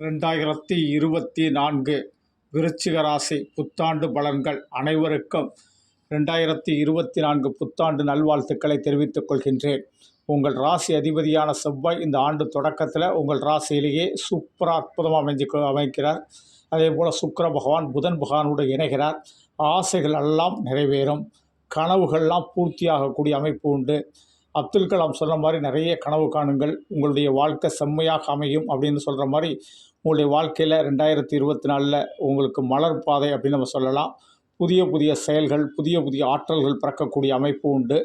ரெண்டாயிரத்தி இருபத்தி நான்கு விருச்சிக ராசி புத்தாண்டு பலன்கள் அனைவருக்கும் ரெண்டாயிரத்தி இருபத்தி நான்கு புத்தாண்டு நல்வாழ்த்துக்களை தெரிவித்துக் கொள்கின்றேன். உங்கள் ராசி அதிபதியான செவ்வாய் இந்த ஆண்டு தொடக்கத்தில் உங்கள் ராசியிலேயே சூப்பராக அற்புதமாக அமைஞ்சு அமைக்கிறார். அதே போல் சுக்கர பகவான் புதன் பகவானோடு இணைகிறார். ஆசைகள் எல்லாம் நிறைவேறும். கனவுகள்லாம் பூர்த்தியாகக்கூடிய அமைப்பு உண்டு. அப்துல் கலாம் சொன்ன மாதிரி நிறைய கனவு காணுங்கள். உங்களுடைய வாழ்க்கை செம்மையாக அமையும் அப்படின்னு சொல்கிற மாதிரி உங்களுடைய வாழ்க்கையில் ரெண்டாயிரத்தி இருபத்தி நாலில் உங்களுக்கு மலர் பாதை அப்படின்னு நம்ம சொல்லலாம். புதிய புதிய செயல்கள் புதிய புதிய ஆற்றல்கள் பிறக்கக்கூடிய அமைப்பு உண்டு.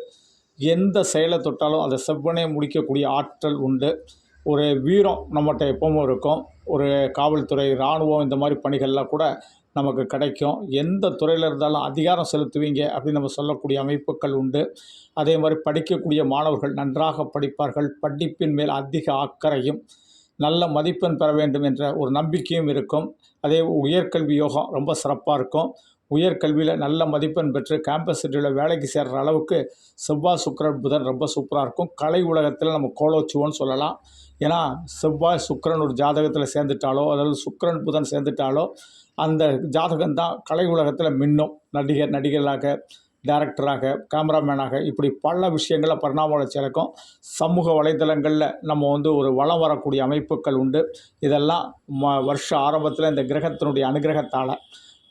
எந்த செயலை தொட்டாலும் அதை செவ்வனே முடிக்கக்கூடிய ஆற்றல் உண்டு. ஒரு வீரம் நம்மகிட்ட எப்பவும் இருக்கும். ஒரு காவல்துறை இராணுவம் இந்த மாதிரி பணிகள்லாம் கூட நமக்கு கிடைக்கும். எந்த துறையில் இருந்தாலும் அதிகாரம் செலுத்துவீங்க அப்படின்னு நம்ம சொல்லக்கூடிய அமைப்புகள் உண்டு. அதே மாதிரி படிக்கக்கூடிய மாணவர்கள் நன்றாக படிப்பார்கள். படிப்பின் மேல் அதிக அக்கறையும் நல்ல மதிப்பெண் பெற வேண்டும் என்ற ஒரு நம்பிக்கையும் இருக்கும். அதே உயர்கல்வி யோகம் ரொம்ப சிறப்பாக இருக்கும். உயர்கல்வியில் நல்ல மதிப்பெண் பெற்று கேம்பஸ் சிட்டியில் வேலைக்கு சேர்கிற அளவுக்கு செவ்வாய் சுக்கரன் புதன் ரொம்ப சூப்பராக இருக்கும். கலை உலகத்தில் நம்ம கோலோச்சுவோன்னு சொல்லலாம். ஏன்னா செவ்வாய் சுக்கரன் ஒரு ஜாதகத்தில் சேர்ந்துட்டாலோ அதாவது சுக்கரன் புதன் சேர்ந்துட்டாலோ அந்த ஜாதகம் தான் கலை உலகத்தில் மின்னும். நடிகர் நடிகர்களாக டேரக்டராக கேமராமேனாக இப்படி பல விஷயங்களில் பரிணாம வளர்ச்சி சமூக வலைதளங்களில் நம்ம வந்து ஒரு வளம் வரக்கூடிய அமைப்புகள் உண்டு. இதெல்லாம் ம வருஷ ஆரம்பத்தில் இந்த கிரகத்தினுடைய அனுகிரகத்தால்.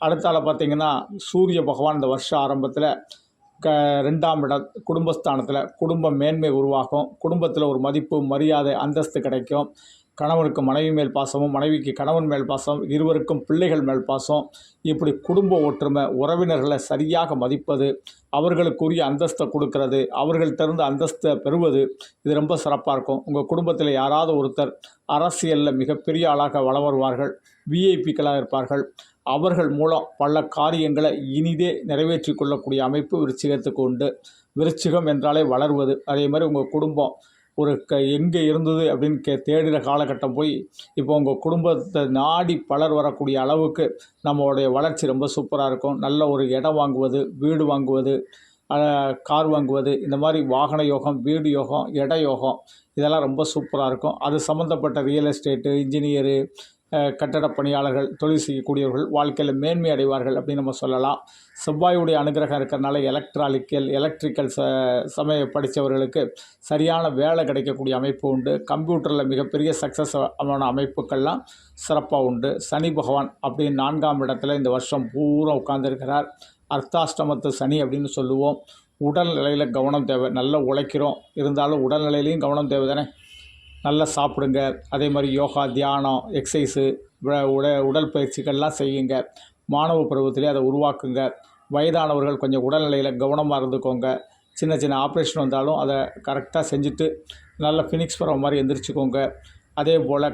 அடுத்தால பார்த்திங்கன்னா சூரிய பகவான் இந்த வருஷ ஆரம்பத்தில் க ரெண்டாம் இட குடும்பஸ்தானத்தில் குடும்ப மேன்மை உருவாகும் குடும்பத்தில் ஒரு மதிப்பு மரியாதை அந்தஸ்து கிடைக்கும். கணவனுக்கு மனைவி மேல் பாசமும் மனைவிக்கு கணவன் மேல் பாசம் இருவருக்கும் பிள்ளைகள் மேல் பாசம். இப்படி குடும்ப ஒற்றுமை உறவினர்களை சரியாக மதிப்பது அவர்களுக்குரிய அந்தஸ்தை கொடுக்கறது அவர்கள் திறந்த அந்தஸ்தை பெறுவது இது ரொம்ப சிறப்பாக இருக்கும். உங்கள் குடும்பத்தில் யாராவது ஒருத்தர் அரசியலில் மிகப்பெரிய ஆளாக வளம் வருவார்கள் விஐபிக்களாக இருப்பார்கள் அவர்கள் மூலம் பல காரியங்களை இனிதே நிறைவேற்றி கொள்ளக்கூடிய அமைப்பு விருச்சிகத்துக்கு உண்டு. விருச்சிகம் என்றாலே வளர்வது. அதே மாதிரி உங்கள் குடும்பம் ஒரு க எங்கே இருந்தது அப்படின்னு கே தேடுகிற காலகட்டம் போய் இப்போ உங்கள் குடும்பத்தை நாடி பலர் வரக்கூடிய அளவுக்கு நம்மளுடைய வளர்ச்சி ரொம்ப சூப்பராக இருக்கும். நல்ல ஒரு இடம் வாங்குவது வீடு வாங்குவது கார் வாங்குவது இந்த மாதிரி வாகன யோகம் வீடு யோகம் இட யோகம் இதெல்லாம் ரொம்ப சூப்பராக இருக்கும். அது சம்மந்தப்பட்ட ரியல் எஸ்டேட்டு இன்ஜினியரு கட்டட பணியாளர்கள் தொழில் செய்யக்கூடியவர்கள் வாழ்க்கையில் மேன்மை அடைவார்கள் அப்படின்னு நம்ம சொல்லலாம். செவ்வாயுடைய அனுகிரகம் இருக்கிறனால எலக்ட்ரானிக்கல் எலக்ட்ரிக்கல் ச சமய படித்தவர்களுக்கு சரியான வேலை கிடைக்கக்கூடிய அமைப்பு உண்டு. கம்ப்யூட்டரில் மிகப்பெரிய சக்ஸஸ் ஆன அமைப்புகள்லாம் சிறப்பாக உண்டு. சனி பகவான் அப்படின்னு நான்காம் இடத்துல இந்த வருஷம் பூரா உட்கார்ந்துருக்கிறார். அர்த்தாஷ்டமத்து சனி அப்படின்னு சொல்லுவோம். உடல்நிலையில் கவனம் தேவை. நல்லா உழைக்கிறோம். இருந்தாலும் உடல்நிலையிலையும் கவனம் தேவை தானே நல்லா சாப்பிடுங்க. அதே மாதிரி யோகா தியானம் எக்ஸசைஸு உட உடற்பயிற்சிகள்லாம் செய்யுங்க. மாணவ பருவத்திலே அதை உருவாக்குங்க. வயதானவர்கள் கொஞ்சம் உடல்நிலையில் கவனமாக இருந்துக்கோங்க. சின்ன சின்ன ஆப்ரேஷன் வந்தாலும் அதை கரெக்டாக செஞ்சுட்டு நல்ல ஃபினிக்ஸ் பரவ மாதிரி எந்திரிச்சுக்கோங்க. அதே போல்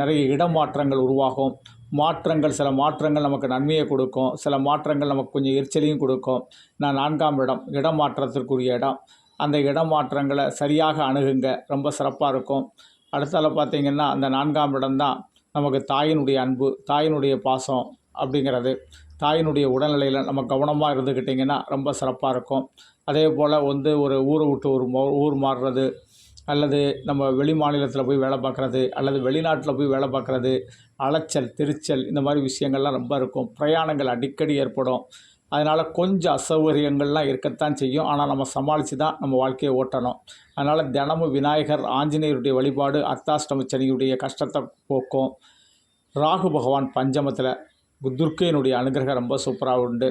நிறைய இடமாற்றங்கள் உருவாகும். மாற்றங்கள் சில மாற்றங்கள் நமக்கு நன்மையை கொடுக்கும். சில மாற்றங்கள் நமக்கு கொஞ்சம் எரிச்சலையும் கொடுக்கும். நான் நான்காம் இடம் இடமாற்றத்திற்குரிய இடம். அந்த இடமாற்றங்களை சரியாக அணுகுங்க. ரொம்ப சிறப்பாக இருக்கும். அடுத்தால பார்த்திங்கன்னா அந்த நான்காம் இடம்தான் நமக்கு தாயினுடைய அன்பு தாயினுடைய பாசம் அப்படிங்கிறது. தாயினுடைய உடல்நிலையில் நம்ம கவனமாக இருந்துக்கிட்டிங்கன்னா ரொம்ப சிறப்பாக இருக்கும். அதே போல் வந்து ஒரு ஊரை விட்டு ஒரு ஊர் மாறுறது அல்லது நம்ம வெளி மாநிலத்தில் போய் வேலை பார்க்குறது அல்லது வெளிநாட்டில் போய் வேலை பார்க்குறது அலைச்சல் திருச்சல் இந்த மாதிரி விஷயங்கள்லாம் ரொம்ப இருக்கும். பிரயாணங்கள் அடிக்கடி ஏற்படும். அதனால் கொஞ்சம் அசௌகரியங்கள்லாம் இருக்கத்தான் செய்யும். ஆனால் நம்ம சமாளித்து தான் நம்ம வாழ்க்கையை ஓட்டணும். அதனால் தினமும் விநாயகர் ஆஞ்சநேயருடைய வழிபாடு அர்த்தாஷ்டம சனியுடைய கஷ்டத்தை போக்கும். ராகு பகவான் பஞ்சமத்தில் துர்க்கையினுடைய அனுகிரகம் ரொம்ப சூப்பராக உண்டு.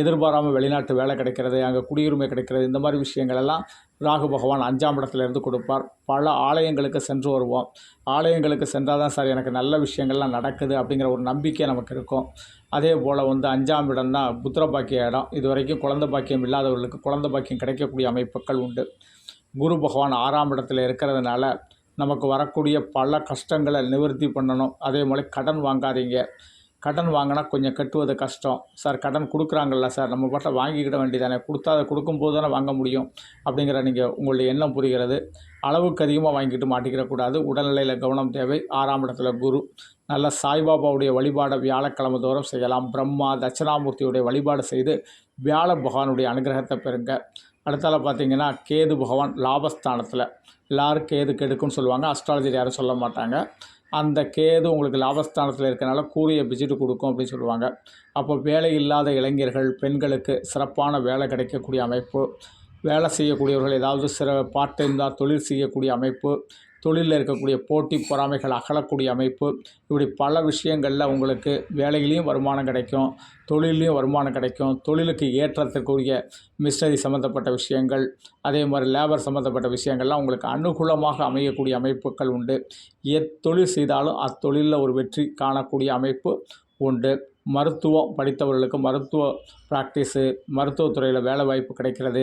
எதிர்பாராமல் வெளிநாட்டு வேலை கிடைக்கிறது அங்கே குடியுரிமை கிடைக்கிறது இந்த மாதிரி விஷயங்கள் எல்லாம் ராகு பகவான் அஞ்சாம் இடத்துல இருந்து கொடுப்பார். பல ஆலயங்களுக்கு சென்று வருவோம். ஆலயங்களுக்கு சென்றால் தான் சார் எனக்கு நல்ல விஷயங்கள்லாம் நடக்குது அப்படிங்கிற ஒரு நம்பிக்கை நமக்கு இருக்கும். அதே போல் வந்து அஞ்சாம் இடம் தான் புத்திர பாக்கிய இடம். இது வரைக்கும் குழந்த பாக்கியம் இல்லாதவர்களுக்கு குழந்த பாக்கியம் கிடைக்கக்கூடிய அமைப்புகள் உண்டு. குரு பகவான் ஆறாம் இடத்துல இருக்கிறதுனால நமக்கு வரக்கூடிய பல கஷ்டங்களை நிவர்த்தி பண்ணணும். அதே போல் கடன் வாங்காதீங்க. கடன் வாங்கினா கொஞ்சம் கட்டுவது கஷ்டம். சார் கடன் கொடுக்குறாங்கல்ல சார் நம்ம பாட்டில் வாங்கிக்கிட வேண்டியதானே? கொடுத்தா அதை கொடுக்கும்போது தானே வாங்க முடியும்? அப்படிங்கிற நீங்கள் உங்களுடைய எண்ணம் புரிகிறது. அளவுக்கு அதிகமாக வாங்கிட்டு மாட்டிக்கிறக்கூடாது உடல்நிலையில் கவனம் தேவை. ஆறாம் இடத்துல குரு. நல்ல சாய்பாபாவுடைய வழிபாடை வியாழக்கிழமை தோறும் செய்யலாம். பிரம்மா தட்சிணாமூர்த்தியுடைய வழிபாடு செய்து வியாழ பகவானுடைய அனுகிரகத்தை பெறுங்க. அடுத்தால பார்த்தீங்கன்னா கேது பகவான் லாபஸ்தானத்தில். எல்லோரும் கேது கெடுக்குன்னு சொல்லுவாங்க. அஸ்ட்ராலஜி யாரும் சொல்ல மாட்டாங்க. அந்த கேது உங்களுக்கு லாபஸ்தானத்தில் இருக்கிறனால கூறிய பிஜிட்டு கொடுக்கும் அப்படின்னு சொல்லுவாங்க. அப்போ வேலை இல்லாத இளைஞர்கள் பெண்களுக்கு சிறப்பான வேலை கிடைக்கக்கூடிய அமைப்பு. வேலை செய்யக்கூடியவர்கள் ஏதாவது சிற பார்ட் டைம் தான் தொழில் செய்யக்கூடிய அமைப்பு. தொழிலில் இருக்கக்கூடிய போட்டி பொறாமைகள் அகலக்கூடிய அமைப்பு. இப்படி பல விஷயங்களில் உங்களுக்கு வேலையிலையும் வருமானம் கிடைக்கும் தொழிலையும் வருமானம் கிடைக்கும். தொழிலுக்கு ஏற்றத்திற்குரிய மிஷினரி சம்மந்தப்பட்ட விஷயங்கள் அதே மாதிரி லேபர் சம்மந்தப்பட்ட விஷயங்கள்லாம் உங்களுக்கு அனுகூலமாக அமையக்கூடிய அமைப்புகள் உண்டு. எத்தொழில் செய்தாலும் அத்தொழிலில் ஒரு வெற்றி காணக்கூடிய அமைப்பு உண்டு. மருத்துவம் படித்தவர்களுக்கு மருத்துவ ப்ராக்டிஸு மருத்துவத்துறையில் வேலை வாய்ப்பு கிடைக்கிறது.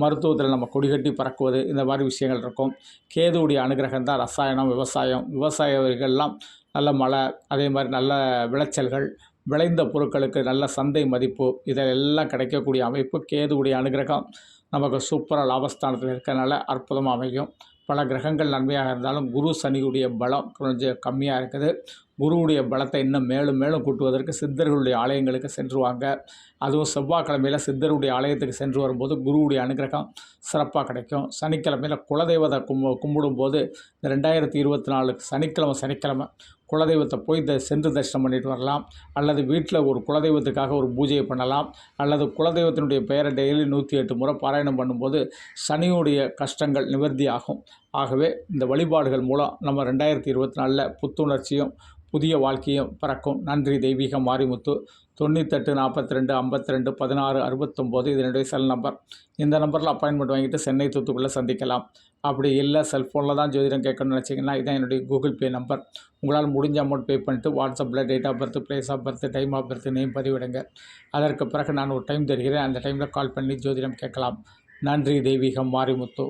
மருத்துவத்தில் நம்ம கொடிகட்டி பறக்குவது இந்த மாதிரி விஷயங்கள் இருக்கும். கேதுவுடைய அனுகிரகம் தான் ரசாயனம் விவசாயம். விவசாயிகள்லாம் நல்ல மழை அதே மாதிரி நல்ல விளைச்சல்கள் விளைந்த பொருட்களுக்கு நல்ல சந்தை மதிப்பு இதெல்லாம் கிடைக்கக்கூடிய அமைப்பு கேதுவுடைய அனுகிரகம் நமக்கு சூப்பராக லாபஸ்தானத்தில் இருக்கிறனால அற்புதமாக அமையும். பல கிரகங்கள் நன்மையாக இருந்தாலும் குரு சனியுடைய பலம் கொஞ்சம் கம்மியாக இருக்குது. குருவுடைய பலத்தை இன்னும் மேலும் மேலும் கூட்டுவதற்கு சித்தர்களுடைய ஆலயங்களுக்கு சென்று வாங்க அதுவும் செவ்வாய்க்கிழமையில் சித்தருடைய ஆலயத்துக்கு சென்று வரும்போது குருவுடைய அனுகிரகம் சிறப்பாக கிடைக்கும். சனிக்கிழமையில் குலதெய்வத்தை கும்ப கும்பிடும்போது இந்த ரெண்டாயிரத்தி இருபத்தி நாலு சனிக்கிழமை சனிக்கிழமை குலதெய்வத்தை போய் த சென்று தரிசனம் பண்ணிட்டு வரலாம். அல்லது வீட்டில் ஒரு குலதெய்வத்துக்காக ஒரு பூஜையை பண்ணலாம். அல்லது குலதெய்வத்தினுடைய பெயரை டெய்லி நூற்றி எட்டு முறை பாராயணம் பண்ணும்போது சனியுடைய கஷ்டங்கள் நிவர்த்தி ஆகும் ஆகவே இந்த வழிபாடுகள் மூலம் நம்ம ரெண்டாயிரத்தி இருபத்தி நாலில் புத்துணர்ச்சியும் புதிய வாழ்க்கையும் பிறக்கும். நன்றி தெய்வீகம் மாரிமுத்து தொண்ணூத்தெட்டு நாற்பத்தி ரெண்டு ஐம்பத்தி ரெண்டு பதினாறு அறுபத்தொம்போது இதனுடைய செல் நம்பர் இந்த நம்பரில் அப்பாயின்மெண்ட் வாங்கிட்டு சென்னை தூத்துக்குள்ளே சந்திக்கலாம். அப்படி இல்லை செல்ஃபோனில் தான் ஜோதிடம் கேட்கணும்னு நினச்சிங்கன்னா இதான் என்னுடைய கூகுள் பே நம்பர் உங்களால் முடிஞ்ச அமௌண்ட் பே பண்ணிட்டு வாட்ஸ்அப்பில் date of birth place of birth time of birth name பதிவிடுங்க. அதற்கு பிறகு நான் ஒரு டைம் தருகிறேன். அந்த டைமில் கால் பண்ணி ஜோதிடம் கேட்கலாம். நன்றி தெய்வீகம் மாரிமுத்து